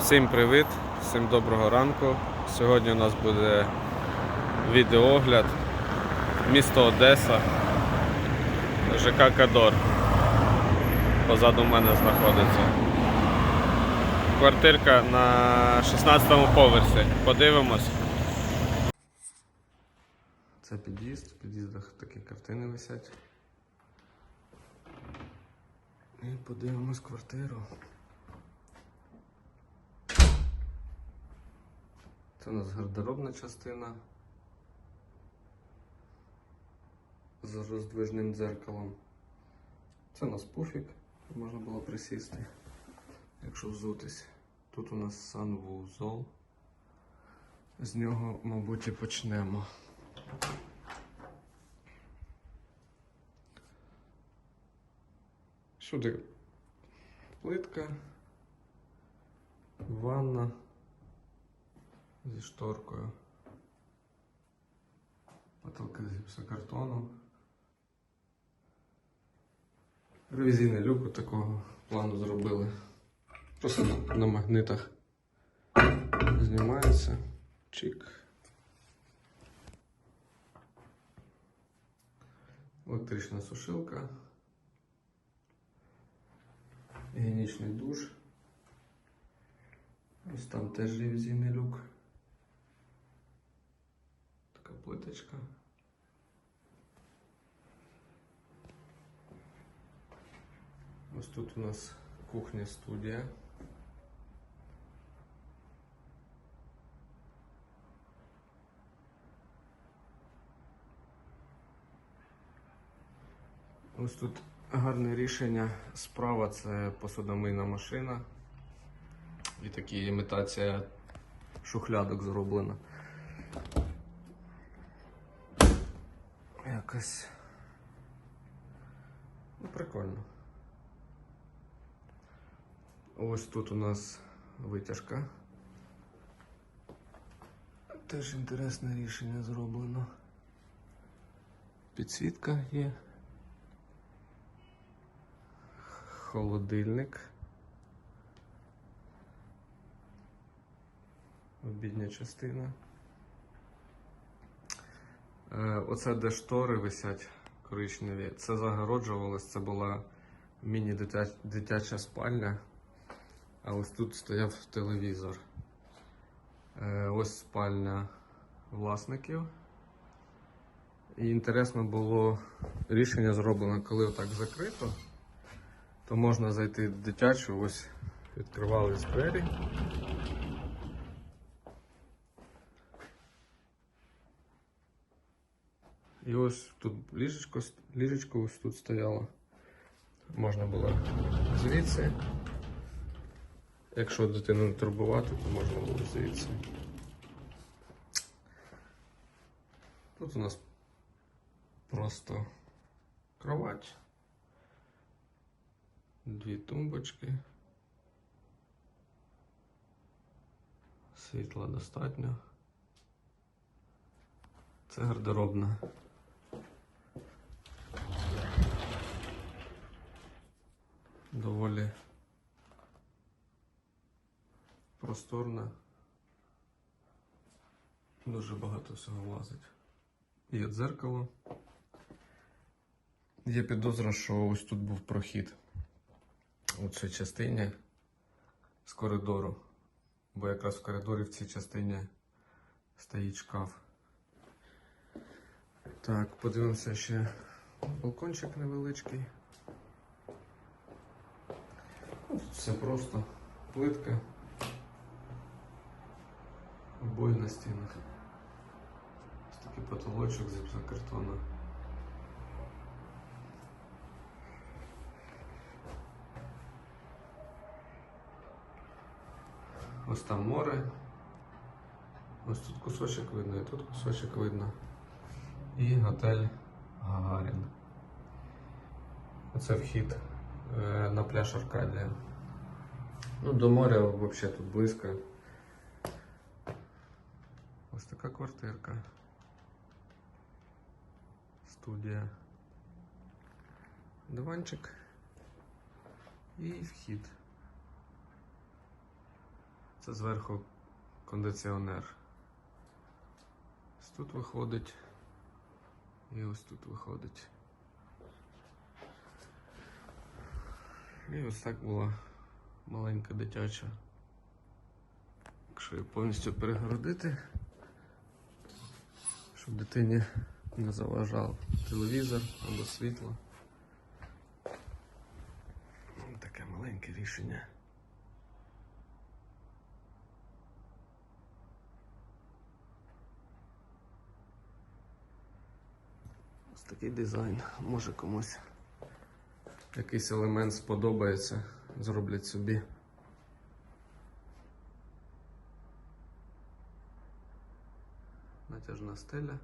Всім привіт, всім доброго ранку. Сьогодні у нас буде відеоогляд. Місто Одеса, ЖК Кадор. Позаду мене знаходиться. Квартирка на 16 поверсі. Подивимось. Це під'їзд, в під'їздах такі картини висять. І подивимось квартиру. Це у нас гардеробна частина з роздвижним дзеркалом. Це у нас пуфік, можна було присісти, якщо взутись. Тут у нас санвузол. З нього, мабуть, і почнемо. Сюди плитка, ванна зі шторкою. Потолки з гіпсокартону. Ревізійний люк такого плану зробили. Просто на, магнитах знімається. Чик. Електрична сушилка. Гігієнічний душ. Ось там теж ревізійний люк. Така плиточка. Ось тут у нас кухня студія. Ось тут гарне рішення. Справа це посудомийна машина. І такі імітація шухлядок зроблена. Якось. Ну, прикольно. Ось тут у нас витяжка. Теж інтересне рішення зроблено. Підсвітка є. Холодильник. Обідня частина. Е, Оце де штори висять коричневі. Це загороджувалось, це була міні-дитяча спальня. А ось тут стояв телевізор. Е, Ось спальня власників. І інтересно було рішення зроблено, коли отак закрито, то можна зайти в дитячу, ось відкривались двері. І ось тут ліжечко, ліжечко ось тут стояло. Можна було звідси. Якщо дитину не турбувати, то можна було звідси. Тут у нас просто кровать, дві тумбочки. Світла достатньо. Це гардеробна. Доволі просторна. Дуже багато всього влазить. Є дзеркало. Є підозра, що ось тут був прохід у цій частині з коридору. Бо якраз в коридорі в цій частині стоїть шкаф. Так, подивимося ще балкончик невеличкий. Ну, Тут все просто. Плитка. Обої на стінах. Ось такий потолочок з гіпсокартону. Ось там море. Ось тут кусочок видно, і тут кусочок видно. І готель Гагарін. Оце вхід на пляж Аркадія. Ну, до моря взагалі тут близько. Ось така квартирка. Студія. Диванчик і вхід. Це зверху кондиціонер. Ось тут виходить. І ось тут виходить. І ось так була маленька дитяча. Якщо її повністю перегородити, щоб дитині не заважав телевізор або світло. Таке маленьке рішення. Ось такий дизайн. Може комусь якийсь елемент сподобається, зроблять собі. Натяжна стеля.